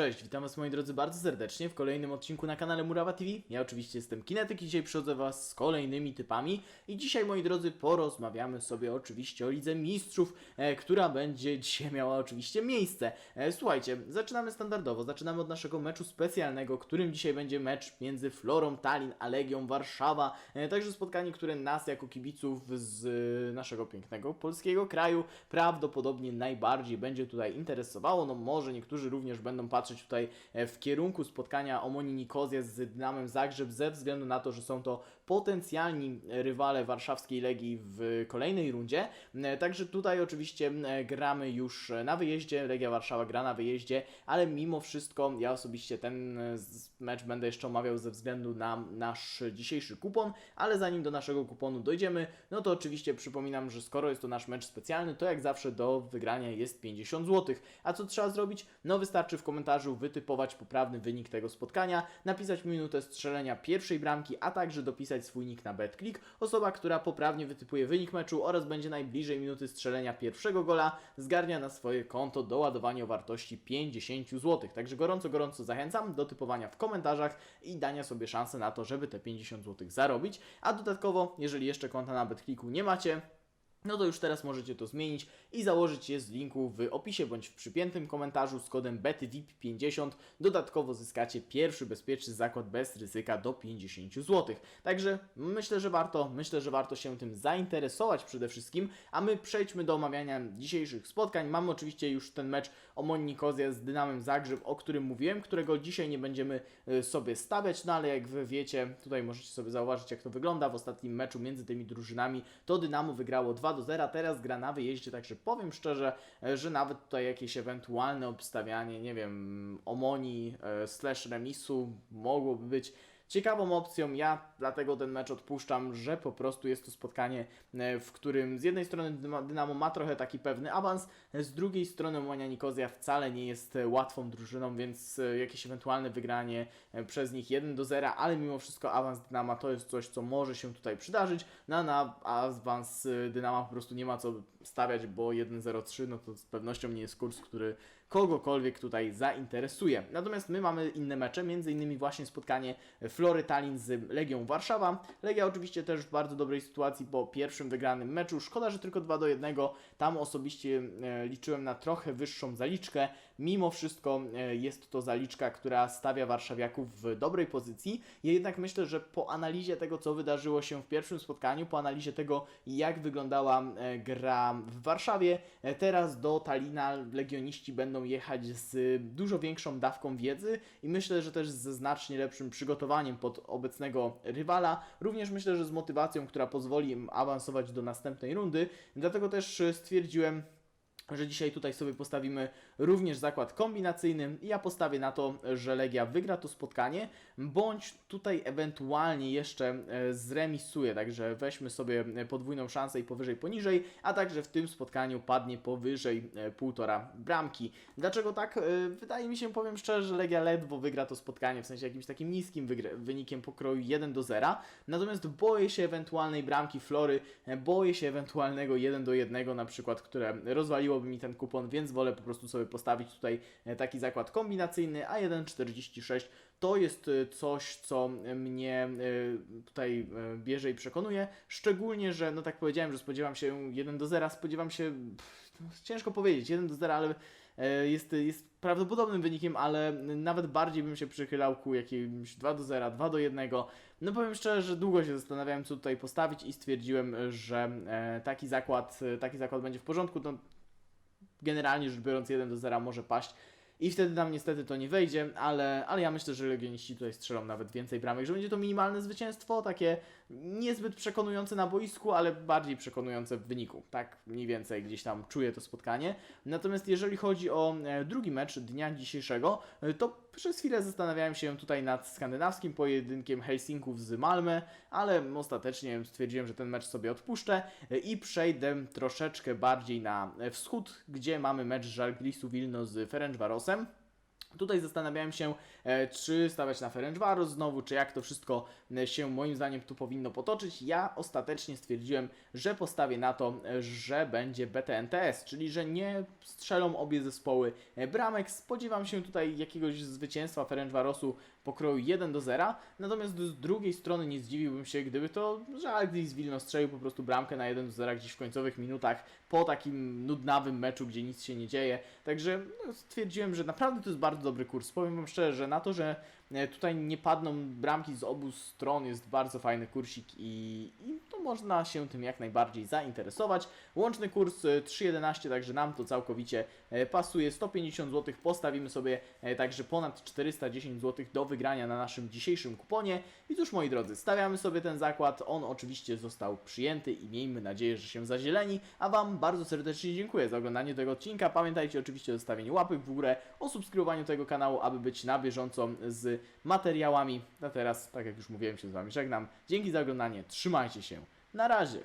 Cześć, witam was moi drodzy bardzo serdecznie w kolejnym odcinku na kanale Murawa TV. Ja oczywiście jestem Kinetyk i dzisiaj przychodzę was z kolejnymi typami i dzisiaj moi drodzy porozmawiamy sobie oczywiście o Lidze Mistrzów, e, która będzie dzisiaj miała oczywiście miejsce. E, słuchajcie, zaczynamy standardowo, zaczynamy od naszego meczu specjalnego, którym dzisiaj będzie mecz między Florą Tallinn a Legią Warszawa. E, także spotkanie, które nas jako kibiców z e, naszego pięknego polskiego kraju prawdopodobnie najbardziej będzie tutaj interesowało. No może niektórzy również będą patrzeć tutaj e, w kierunku spotkania Omoni Nikozja z Dynamem Zagrzeb ze względu na to, że są to potencjalni rywale warszawskiej Legii w kolejnej rundzie. E, Także tutaj oczywiście e, gramy już na wyjeździe, Legia Warszawa gra na wyjeździe, ale mimo wszystko ja osobiście ten mecz będę jeszcze omawiał ze względu na nasz dzisiejszy kupon, ale zanim do naszego kuponu dojdziemy, no to oczywiście przypominam, że skoro jest to nasz mecz specjalny, to jak zawsze do wygrania jest 50 zł. A co trzeba zrobić? No wystarczy w komentarzu wytypować poprawny wynik tego spotkania, napisać minutę strzelenia pierwszej bramki, a także dopisać swój nick na BetClick. Osoba, która poprawnie wytypuje wynik meczu oraz będzie najbliżej minuty strzelenia pierwszego gola, zgarnia na swoje konto doładowanie o wartości 50 zł. Także gorąco, gorąco zachęcam do typowania w komentarzach i dania sobie szansę na to, żeby te 50 zł zarobić. A dodatkowo, jeżeli jeszcze konta na BetClicku nie macie, no to już teraz możecie to zmienić i założyć je z linku w opisie bądź w przypiętym komentarzu z kodem BETYVIP50. Dodatkowo zyskacie pierwszy bezpieczny zakład bez ryzyka do 50 zł. Także myślę, że warto, myślę, że warto się tym zainteresować przede wszystkim, a my przejdźmy do omawiania dzisiejszych spotkań. Mamy oczywiście już ten mecz Omon Nikozja z Dynamem Zagrzeb, o którym mówiłem, którego dzisiaj nie będziemy y, sobie stawiać, no ale jak wy wiecie, tutaj możecie sobie zauważyć jak to wygląda w ostatnim meczu między tymi drużynami, to Dynamo wygrało 2 do 0, teraz gra na wyjeździe, także powiem szczerze, e, że nawet tutaj jakieś ewentualne obstawianie, nie wiem, Omoni e, slash remisu mogłoby być ciekawą opcją. Ja dlatego ten mecz odpuszczam, że po prostu jest to spotkanie, e, w którym z jednej strony Dynamo ma trochę taki pewny awans, z drugiej strony Monia Nikozja wcale nie jest e, łatwą drużyną, więc e, jakieś ewentualne wygranie przez nich 1 do 0, ale mimo wszystko awans Dynama to jest coś, co może się tutaj przydarzyć. Na, na awans Dynama po prostu nie ma co stawiać, bo 1-0-3 no to z pewnością nie jest kurs, który kogokolwiek tutaj zainteresuje. Natomiast my mamy inne mecze, innymi właśnie spotkanie Flory Tallinn z Legią Warszawa. Legia oczywiście też w bardzo dobrej sytuacji po pierwszym wygranym meczu. Szkoda, że tylko 2 do 1. Tam osobiście e, liczyłem na trochę wyższą zaliczkę. Mimo wszystko e, jest to zaliczka, która stawia warszawiaków w dobrej pozycji. Ja jednak myślę, że po analizie tego, co wydarzyło się w pierwszym spotkaniu, po analizie tego, jak wyglądała e, gra w Warszawie, teraz do Talina legioniści będą jechać z dużo większą dawką wiedzy i myślę, że też ze znacznie lepszym przygotowaniem pod obecnego rywala. Również myślę, że z motywacją, która pozwoli im awansować do następnej rundy. Dlatego też stwierdziłem, że dzisiaj tutaj sobie postawimy również zakład kombinacyjny ja postawię na to, że Legia wygra to spotkanie, bądź tutaj ewentualnie jeszcze e, zremisuje, także weźmy sobie e, podwójną szansę i powyżej, poniżej, a także w tym spotkaniu padnie powyżej e, półtora bramki. Dlaczego tak? Wydaje mi się, powiem szczerze, że Legia ledwo wygra to spotkanie, w sensie jakimś takim niskim wynikiem pokroju 1 do 0, natomiast boję się ewentualnej bramki Flory, boję się ewentualnego 1 do 1 na przykład, które rozwaliłoby mi ten kupon, więc wolę po prostu sobie postawić tutaj e, taki zakład kombinacyjny, a 1,46 to jest e, coś, co mnie e, tutaj bierze i przekonuje, szczególnie, że no tak powiedziałem, że spodziewam się 1 do 0, spodziewam się, pff, no, ciężko powiedzieć, 1 do 0, ale jest, jest prawdopodobnym wynikiem, ale nawet bardziej bym się przychylał ku jakimś 2 do 0, 2 do 1. No powiem szczerze, że długo się zastanawiałem, co tutaj postawić i stwierdziłem, że taki zakład, taki zakład będzie w porządku. No, generalnie rzecz biorąc 1 do 0 może paść. I wtedy nam niestety to nie wejdzie, ale, ale ja myślę, że legioniści tutaj strzelą nawet więcej bramek, że będzie to minimalne zwycięstwo, takie niezbyt przekonujące na boisku, ale bardziej przekonujące w wyniku. Tak mniej więcej gdzieś tam czuję to spotkanie. Natomiast jeżeli chodzi o e, drugi mecz dnia dzisiejszego, e, to przez chwilę zastanawiałem się tutaj nad skandynawskim pojedynkiem Helsinków z Malmö, ale ostatecznie stwierdziłem, że ten mecz sobie odpuszczę e, i przejdę troszeczkę bardziej na wschód, gdzie mamy mecz Żalgirisu Wilno z Ferencvarosem. them. Tutaj zastanawiałem się, e, czy stawiać na Ferencvaros znowu, czy jak to wszystko e, się moim zdaniem tu powinno potoczyć. Ja ostatecznie stwierdziłem, że postawię na to, e, że będzie BTNTS, czyli że nie strzelą obie zespoły bramek. Spodziewam się tutaj jakiegoś zwycięstwa Ferencvarosu pokroju 1 do 0, natomiast z drugiej strony nie zdziwiłbym się, gdyby to Żalgiris Wilno strzelił po prostu bramkę na 1 do 0 gdzieś w końcowych minutach po takim nudnawym meczu, gdzie nic się nie dzieje. Także no, stwierdziłem, że naprawdę to jest bardzo dobry kurs. Powiem Wam szczerze, na to, że tutaj nie padną bramki z obu stron jest bardzo fajny kursik i, i to można się tym jak najbardziej zainteresować. Łączny kurs e, 3,11, także nam to całkowicie e, pasuje. 150 zł postawimy sobie e, także ponad 410 zł do wygrania na naszym dzisiejszym kuponie. I cóż moi drodzy, stawiamy sobie ten zakład. On oczywiście został przyjęty i miejmy nadzieję, że się zazieleni. A Wam bardzo serdecznie dziękuję za oglądanie tego odcinka. Pamiętajcie oczywiście o zostawieniu łapek w górę, o subskrybowaniu tego kanału, aby być na bieżąco z materiałami. A teraz, tak jak już mówiłem, się z Wami żegnam. Dzięki za oglądanie, trzymajcie się. Na razie.